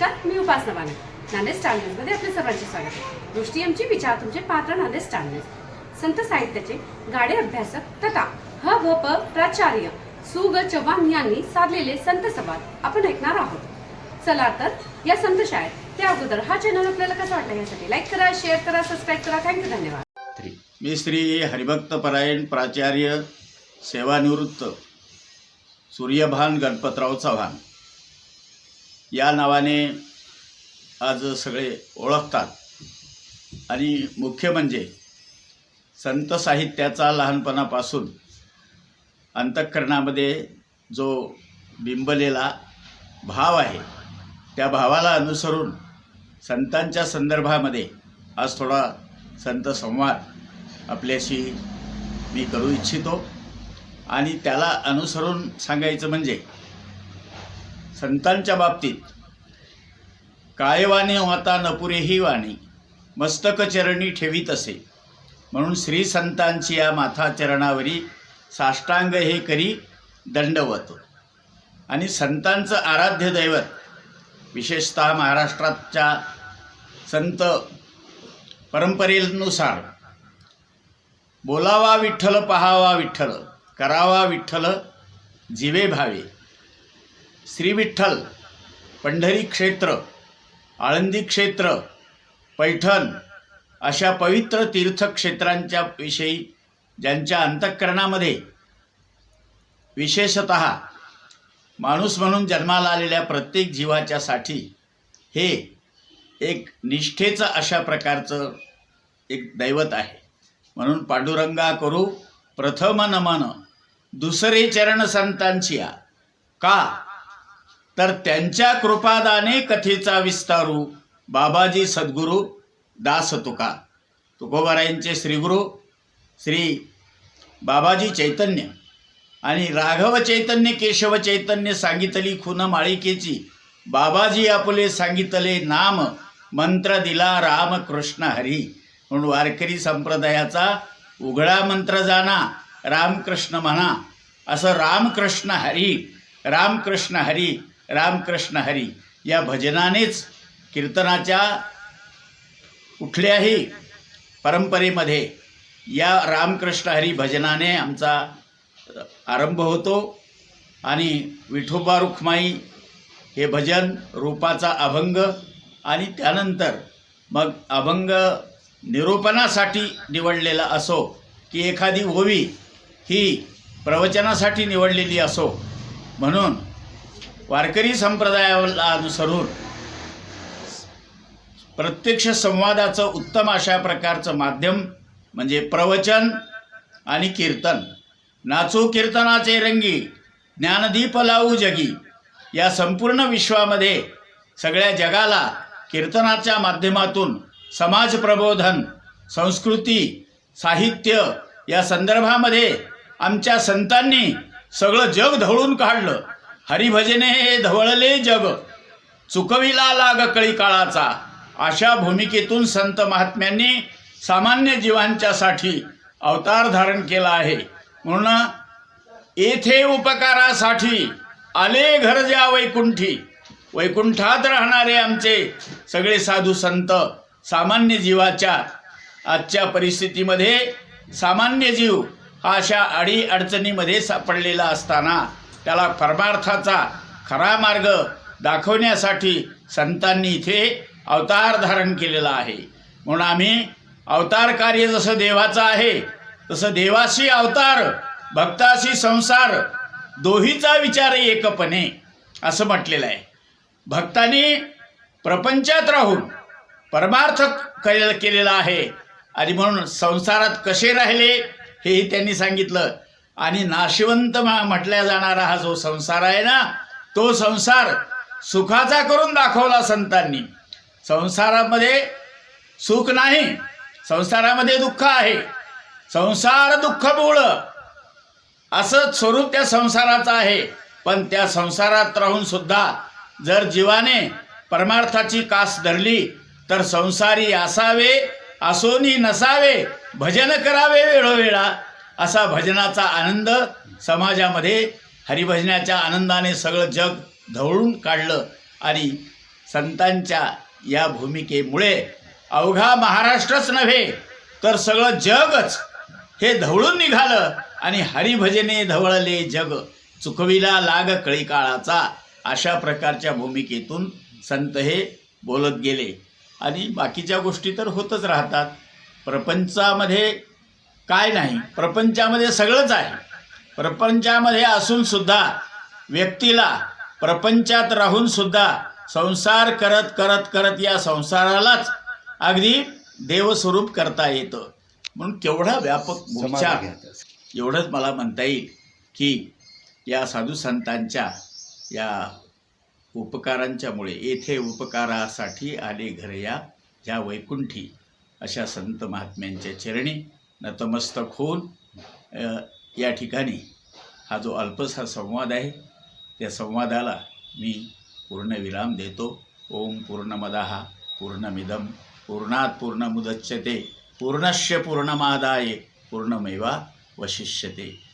नमस्कार मी उपासना बाने नांदेड स्टार आपले सर्वांचे स्वागत दृष्टी आमची विचार तुमचे पात्र नांदेड स्टार संत साहित्याचे गाडे अभ्यासक तथा ह भ प प्राचार्य सु ग चव्हाण यांनी साधलेले संत संवाद आपण ऐकणार आहोत. चला तर या संत शाळेत त्या अगोदर हा चॅनल आपल्याला कसा वाटला यासाठी लाईक करा शेअर करा सबस्क्राईब करा. थँक्यू धन्यवाद. मी श्री हरिभक्त परायण प्राचार्य सेवानिवृत्त सूर्यभान गणपतराव चव्हाण. या नावाने आज सगळे ओळखतात. आणि मुख्य म्हणजे संत साहित्याचा लहानपणापासून अंतःकरणामध्ये जो बिंबलेला भाव आहे त्या भावाला अनुसरून संतांच्या संदर्भामध्ये आज थोडा संत संवाद आपल्याशी मी करू इच्छितो. आणि त्याला अनुसरून सांगायचं म्हणजे संतांच्या बाबतीत. कायवाने होता नपुरेही वाणी. मस्तक चरणी ठेवीत असे. म्हणून श्री संतांची या माथा चरणावरी साष्टांग हे करी दंडवत. आणि संतांचं आराध्य दैवत विशेषतः महाराष्ट्राच्या संत परंपरेनुसार बोलावा विठ्ठल पहावा विठ्ठल करावा विठ्ठल जीवे भावे. श्री विठ्ठल पंढरी क्षेत्र आळंदी क्षेत्र पैठण अशा पवित्र तीर्थक्षेत्रांच्या विषयी ज्यांच्या अंतःकरणामध्ये विशेषत माणूस म्हणून जन्माला आलेल्या प्रत्येक जीवाच्यासाठी हे एक निष्ठेचं अशा प्रकारचं एक दैवत आहे. म्हणून पांडुरंगा करू प्रथम नमन दुसरे चरण संतांची का? तर त्यांच्या कृपादाने कथेचा विस्तारू बाबाजी सद्गुरू दास तुका. तुकोबारायांचे श्रीगुरू श्री बाबाजी चैतन्य आणि राघव चैतन्य केशव चैतन्य सांगितली खुन माळिकेची बाबाजी आपले सांगितले नाम मंत्र दिला राम कृष्ण हरी. म्हणून वारकरी संप्रदायाचा उघडा मंत्र जाणा रामकृष्ण म्हणा. असं रामकृष्ण हरी रामकृष्ण हरी रामकृष्ण हरी या भजनानेच कीर्तनाच्या कुठल्याही परंपरेमध्ये या रामकृष्ण हरी भजनाने आमचा आरंभ होतो आणि विठोबा रुखमाई हे भजन रूपाचा अभंग आणि त्यानंतर मग अभंग निरूपणासाठी निवडलेला असो की एखादी ओवी ही प्रवचनासाठी निवडलेली असो. म्हणून वारकरी संप्रदायाला अनुसरून प्रत्यक्ष संवादाचं उत्तम अशा प्रकारचं माध्यम म्हणजे प्रवचन आणि कीर्तन. नाचू कीर्तनाचे रंगी ज्ञानदीप लावू जगी. या संपूर्ण विश्वामध्ये सगळ्या जगाला कीर्तनाच्या माध्यमातून समाज प्रबोधन संस्कृती साहित्य या संदर्भामध्ये आमच्या संतांनी सगळं जग धवळून काढलं. हरिभजने हे धवळले जग. चुकविला लाग कळी काळाचा अशा भूमिकेतून संत महात्म्यांनी सामान्य जीवांच्यासाठी अवतार धारण केला आहे. म्हणून येथे उपकारासाठी आले घर ज्या वैकुंठी. वैकुंठात राहणारे आमचे सगळे साधू संत सामान्य जीवाच्या आजच्या परिस्थितीमध्ये सामान्य जीव हा अशा अडी अडचणीमध्ये सापडलेला असताना त्याला परमार्थाचा खरा मार्ग दाखवण्यासाठी संतांनी इथे अवतार धारण केलेला आहे. म्हणून आम्ही अवतार कार्य जसं देवाचं आहे तसं देवाशी अवतार भक्ताशी संसार दोहीचा विचार एकपणे असं म्हटलेलं आहे. भक्तांनी प्रपंचात राहून परमार्थ केलेला केलेला आहे. आणि म्हणून संसारात कसे राहिले हेही त्यांनी सांगितलं. आणि नाशिवंत म्हटल्या जाणारा हा जो संसार आहे ना तो संसार सुखाचा करून दाखवला संतांनी. संसारामध्ये सुख नाही संसारामध्ये दुःख आहे. संसार दुःख मूळ असं स्वरूप त्या संसाराचं आहे. पण त्या संसारात राहून सुद्धा जर जीवाने परमार्थाची कास धरली तर संसारी असावे असोनी नसावे भजन करावे वेळोवेळा. असा भजनाचा आनंद समाजामध्ये हरिभजनाच्या आनंदाने सगळं जग धवळून काढलं आणि संतांच्या या भूमिकेमुळे अवघा महाराष्ट्रच नव्हे तर सगळं जगच हे धवळून निघालं आणि हरिभजने धवळले जग. चुकविला लाग कळी काळाचा अशा प्रकारच्या भूमिकेतून संत हे बोलत गेले. आणि बाकीच्या गोष्टी तर होतच राहतात. प्रपंचामध्ये काय नाही. प्रपंचामध्ये सगळंच आहे. प्रपंचामध्ये असून सुद्धा व्यक्तीला प्रपंचात राहून सुद्धा संसार करत करत करत या संसारालाच अगदी देवस्वरूप करता येतं. म्हणून केवढा व्यापक विचार एवढंच मला म्हणता येईल की या साधू संतांच्या या उपकारांच्यामुळे येथे उपकारासाठी आले घर या ह्या वैकुंठी अशा संत महात्म्यांच्या चरणी नतमस्तक होऊन या ठिकाणी हा जो अल्पसा संवाद आहे त्या संवादाला मी पूर्णविराम देतो. ओम पूर्णमदाः पूर्णमिदम पूर्णात पूर्णमुदच्यते. पूर्णश्य पूर्णमादाय पूर्णमेवा वशिष्यते.